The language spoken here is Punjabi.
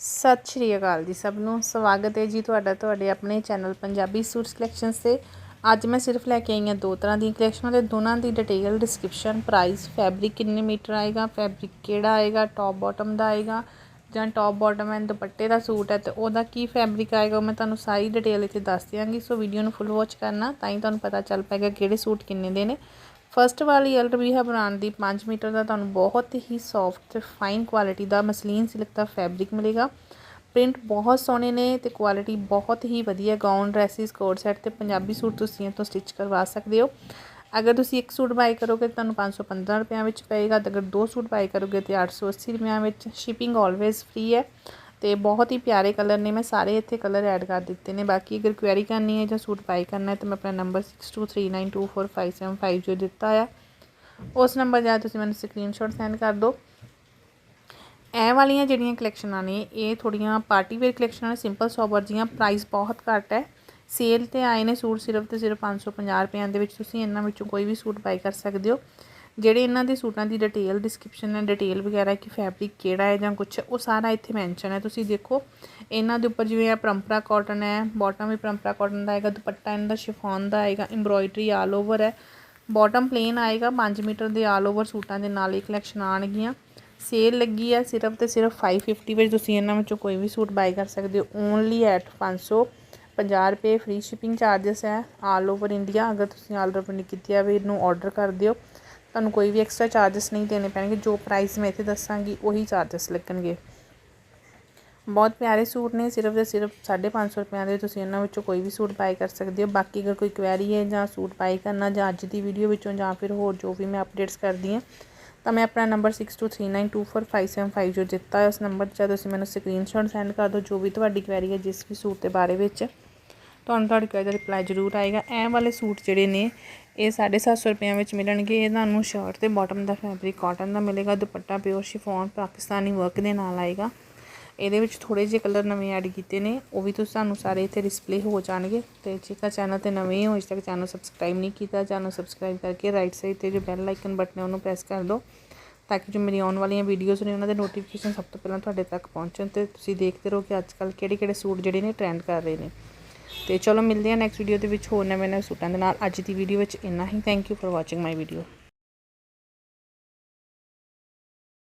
ਸਤਿ ਸ਼੍ਰੀ ਅਕਾਲ ਜੀ ਸਭ ਨੂੰ। ਸਵਾਗਤ ਹੈ ਜੀ ਤੁਹਾਡਾ ਤੁਹਾਡੇ ਆਪਣੇ ਚੈਨਲ ਪੰਜਾਬੀ ਸੂਟ ਕਲੈਕਸ਼ਨਸ ਤੇ। ਅੱਜ ਮੈਂ ਸਿਰਫ ਲੈ ਕੇ ਆਈ ਹਾਂ ਦੋ ਤਰ੍ਹਾਂ ਦੀਆਂ ਕਲੈਕਸ਼ਨਾਂ ਦੇ ਦੋਨਾਂ ਦੀ ਡਿਟੇਲ ਡਿਸਕ੍ਰਿਪਸ਼ਨ ਪ੍ਰਾਈਸ ਫੈਬਰਿਕ ਕਿੰਨੇ ਮੀਟਰ ਆਏਗਾ ਫੈਬਰਿਕ ਕਿਹੜਾ ਆਏਗਾ ਟੌਪ ਬਾਟਮ ਦਾ ਆਏਗਾ ਜਾਂ ਟੌਪ ਬਾਟਮ ਐਂਡ ਦੁਪੱਟੇ ਦਾ ਸੂਟ ਹੈ ਤੇ ਉਹਦਾ ਕੀ ਫੈਬਰਿਕ ਆਏਗਾ ਉਹ ਮੈਂ ਤੁਹਾਨੂੰ ਸਾਰੀ ਡਿਟੇਲ ਇੱਥੇ ਦੱਸ ਦਿਆਂਗੀ। ਸੋ ਵੀਡੀਓ ਨੂੰ ਫੁੱਲ ਵਾਚ ਕਰਨਾ ਤਾਂ ਹੀ ਤੁਹਾਨੂੰ ਪਤਾ ਚੱਲ ਪਾਏਗਾ ਕਿਹੜੇ ਸੂਟ ਕਿੰਨੇ ਦੇ ਨੇ। ਫਸਟ ਵਾਲੀ ਅਲਰਬੀਹਾ ਬਣਾਉਣ ਦੀ 5 ਮੀਟਰ ਦਾ ਤੁਹਾਨੂੰ ਬਹੁਤ ਹੀ ਸੌਫਟ ਤੇ ਫਾਈਨ ਕੁਆਲਿਟੀ ਦਾ ਮਸਲੀਨ ਸਿਲਕ ਦਾ ਫੈਬਰਿਕ ਮਿਲੇਗਾ। ਪ੍ਰਿੰਟ ਬਹੁਤ ਸੋਹਣੇ ਨੇ ਤੇ ਕੁਆਲਿਟੀ ਬਹੁਤ ਹੀ ਵਧੀਆ ਗਾਊਨ ਡਰੈਸਿਸ ਕੋਡ ਸੈਟ ਤੇ ਪੰਜਾਬੀ ਸੂਟ ਤੁਸੀਂ ਇਹ ਤੋਂ ਸਟਿਚ ਕਰਵਾ ਸਕਦੇ ਹੋ। ਅਗਰ ਤੁਸੀਂ ਇੱਕ ਸੂਟ ਬਾਈ ਕਰੋਗੇ ਤਾਂ ਤੁਹਾਨੂੰ 515 ਰੁਪਏ ਵਿੱਚ ਪਏਗਾ ਤੇ ਅਗਰ ਦੋ ਸੂਟ ਬਾਈ ਕਰੋਗੇ ਤੇ 880 ਰੁਪਏ ਵਿੱਚ। ਸ਼ਿਪਿੰਗ ਆਲਵੇਜ਼ ਫ੍ਰੀ ਹੈ। ਤੇ ਬਹੁਤ ਹੀ ਪਿਆਰੇ ਕਲਰ ਨੇ, ਮੈਂ ਸਾਰੇ ਇੱਥੇ ਕਲਰ ਐਡ ਕਰ ਦਿੱਤੇ ਨੇ। ਬਾਕੀ ਅਗਰ ਕੁਐਰੀ ਕਰਨੀ ਹੈ ਜਾਂ ਸੂਟ ਬਾਈ ਕਰਨਾ ਹੈ, ਤਾਂ ਮੈਂ ਆਪਣਾ ਨੰਬਰ 6239245755 ਜੋ ਦਿੱਤਾ ਆ। ਉਸ ਨੰਬਰ ਜਾ ਤੁਸੀਂ ਮੈਨੂੰ ਸਕਰੀਨਸ਼ਾਟ ਸੈਂਡ ਕਰ ਦਿਓ। ਇਹ ਵਾਲੀਆਂ ਜਿਹੜੀਆਂ ਕਲੈਕਸ਼ਨਾਂ ਨੇ, ਇਹ ਥੋੜੀਆਂ ਪਾਰਟੀ ਵੇਅਰ ਕਲੈਕਸ਼ਨਾਂ ਨੇ ਸਿੰਪਲ ਸੋਬਰ ਦੀਆਂ ਪ੍ਰਾਈਸ ਬਹੁਤ ਘੱਟ ਹੈ। ਸੇਲ ਤੇ ਆਏ ਨੇ ਸੂਟ ਸਿਰਫ ਤੇ ਸਿਰਫ 550 ਰੁਪਏ ਦੇ ਵਿੱਚ, ਤੁਸੀਂ ਇਹਨਾਂ ਵਿੱਚੋਂ ਕੋਈ ਵੀ ਸੂਟ ਬਾਈ ਕਰ ਸਕਦੇ ਹੋ। ਜਿਹੜੇ ਇਹਨਾਂ ਦੇ ਸੂਟਾਂ ਦੀ ਡਿਟੇਲ ਡਿਸਕ੍ਰਿਪਸ਼ਨ ਹੈ ਡਿਟੇਲ ਵਗੈਰਾ ਕਿ ਫੈਬਰਿਕ ਕਿਹੜਾ ਹੈ ਜਾਂ ਕੁਝ ਉਹ ਸਾਰਾ ਇੱਥੇ ਮੈਂਸ਼ਨ ਹੈ। ਤੁਸੀਂ ਦੇਖੋ, ਇਹਨਾਂ ਦੇ ਉੱਪਰ ਜਿਵੇਂ ਇਹ ਪਰੰਪਰਾ ਕਾਟਨ ਹੈ ਬਾਟਮ ਵੀ ਪਰੰਪਰਾ ਕਾਟਨ ਦਾ ਆਏਗਾ, ਦੁਪੱਟਾ ਇਹਨਾਂ ਦਾ ਸ਼ਿਫੋਨ ਦਾ ਆਏਗਾ ਐਮਬ੍ਰੋਇਡਰੀ ਆਲ ਓਵਰ ਹੈ। ਬਾਟਮ ਪਲੇਨ ਆਏਗਾ 5 ਮੀਟਰ ਦੇ ਆਲ ਓਵਰ ਸੂਟਾਂ ਦੇ ਨਾਲ ਹੀ ਕਲੈਕਸ਼ਨ ਆਣਗੀਆਂ ਸੇਲ ਲੱਗੀ ਹੈ ਸਿਰਫ ਤੇ ਸਿਰਫ 550 ਵਿੱਚ, ਤੁਸੀਂ ਇਹਨਾਂ ਵਿੱਚੋਂ ਕੋਈ ਵੀ ਸੂਟ ਬਾਈ ਕਰ ਸਕਦੇ ਹੋ। ਓਨਲੀ ਐਟ 550 ਰੁਪਏ ਫ੍ਰੀ ਸ਼ਿਪਿੰਗ ਚਾਰजेस ਹੈ ਆਲ ਓਵਰ ਇੰਡੀਆ ਅਗਰ ਤੁਸੀਂ ਆਲ ਓਵਰ ਕੀਤੀ ਵੀ ਇਹਨੂੰ ਆਰਡਰ ਕਰ ਦਿਓ ਤੁਹਾਨੂੰ ਕੋਈ ਵੀ ਐਕਸਟਰਾ ਚਾਰजेस ਨਹੀਂ ਦੇਣੇ ਪੈਣਗੇ, ਜੋ ਪ੍ਰਾਈਸ ਮੈਂ ਇੱਥੇ ਦੱਸਾਂਗੀ, ਉਹੀ ਚਾਰजेस ਲੱਗਣਗੇ। ਬਹੁਤ ਪਿਆਰੇ ਸੂਟ ਨੇ, ਸਿਰਫ ਤੇ ਸਿਰਫ 550 ਰੁਪਏ ਦੇ ਤੁਸੀਂ ਇਹਨਾਂ ਵਿੱਚੋਂ ਕੋਈ ਵੀ ਸੂਟ ਬਾਈ ਕਰ ਸਕਦੇ ਹੋ। ਬਾਕੀ ਅਗਰ ਕੋਈ ਕੁਐਰੀ ਹੈ ਜਾਂ ਸੂਟ ਬਾਈ ਕਰਨਾ ਜਾਂ ਅੱਜ ਦੀ ਵੀਡੀਓ ਵਿੱਚੋਂ ਜਾਂ ਫਿਰ ਹੋਰ ਜੋ ਵੀ ਮੈਂ ਅਪਡੇਟਸ ਕਰਦੀ ਹਾਂ, ਤਾਂ ਮੈਂ ਆਪਣਾ ਨੰਬਰ 6239245750 ਜੋ ਦਿੱਤਾ ਹੈ ਉਸ ਨੰਬਰ ਤੇ ਤੁਸੀਂ ਮੈਨੂੰ ਸਕਰੀਨਸ਼ਾਟ ਸੈਂਡ ਕਰ ਦਿਓ ਜੋ ਵੀ ਤੁਹਾਡੀ ਕੁਐਰੀ ਹੈ ਜਿਸ ਵੀ ਸੂਟ ਦੇ ਬਾਰੇ ਵਿੱਚ। ਤੁਹਾਨੂੰ ਤੁਹਾਡੀ ਕੁਐਰੀ ਰਿਪਲਾਈ ਜ਼ਰੂਰ ਆਏਗਾ। ਐਂ ਵਾਲੇ ਸੂਟ ਜਿਹੜੇ ਨੇ ਇਹ 750 ਰੁਪਏ ਵਿੱਚ ਮਿਲਣਗੇ। ਇਹ ਤੁਹਾਨੂੰ ਸ਼ਰਟ ਤੇ ਬਾਟਮ ਦਾ ਫੈਬਰਿਕ ਕਾਟਨ ਦਾ ਮਿਲੇਗਾ, dupatta pure chiffon Pakistani work ਦੇ ਨਾਲ ਆਏਗਾ। ਇਹਦੇ ਵਿੱਚ ਥੋੜੇ ਜਿਹੇ ਕਲਰ ਨਵੇਂ ਐਡ ਕੀਤੇ ਨੇ। ਉਹ ਵੀ ਤੁਸੀਂ ਸਾਨੂੰ ਸਾਰੇ ਇੱਥੇ ਡਿਸਪਲੇ ਹੋ ਜਾਣਗੇ। ਤੇ ਜੇਕਰ ਚੈਨਲ ਤੇ ਨਵੇਂ ਹੋ, ਇਸ ਤੱਕ ਚੈਨਲ ਸਬਸਕ੍ਰਾਈਬ ਨਹੀਂ ਕੀਤਾ ਚੈਨਲ ਸਬਸਕ੍ਰਾਈਬ ਕਰਕੇ ਰਾਈਟ ਸਾਈਡ ਤੇ ਜੋ ਬੈਲ ਆਈਕਨ ਬਟਨ ਹੈ, ਉਹਨੂੰ ਪ੍ਰੈਸ ਕਰ ਦਿਓ। ਤਾਂ ਕਿ ਜੋ ਮੇਰੀ ਆਉਣ ਵਾਲੀਆਂ ਵੀਡੀਓਜ਼ ਨੇ, ਉਹਨਾਂ ਦੇ ਨੋਟੀਫਿਕੇਸ਼ਨ ਸਭ ਤੋਂ ਪਹਿਲਾਂ ਤੁਹਾਡੇ ਤੱਕ ਪਹੁੰਚਣ ਤੇ ਤੁਸੀਂ ਦੇਖਦੇ ਰਹੋ ਕਿ ਅੱਜ ਅੱਜਕੱਲ ਕਿਹੜੇ ਕਿਹੜੇ ਸੂਟ ਜਿਹੜੇ ਨੇ ਟ੍ਰੈਂਡ ਕਰ ਰਹੇ ਨੇ। ਤੇ ਚਲੋ ਮਿਲਦੇ ਹਾਂ ਨੈਕਸਟ ਵੀਡੀਓ ਦੇ ਵਿੱਚ ਹੋਰ ਨਵੇਂ ਨਵੇਂ ਸੂਟਾਂ ਦੇ ਨਾਲ। ਅੱਜ ਦੀ ਵੀਡੀਓ ਵਿੱਚ ਇੰਨਾ ਹੀ। Thank you for watching my video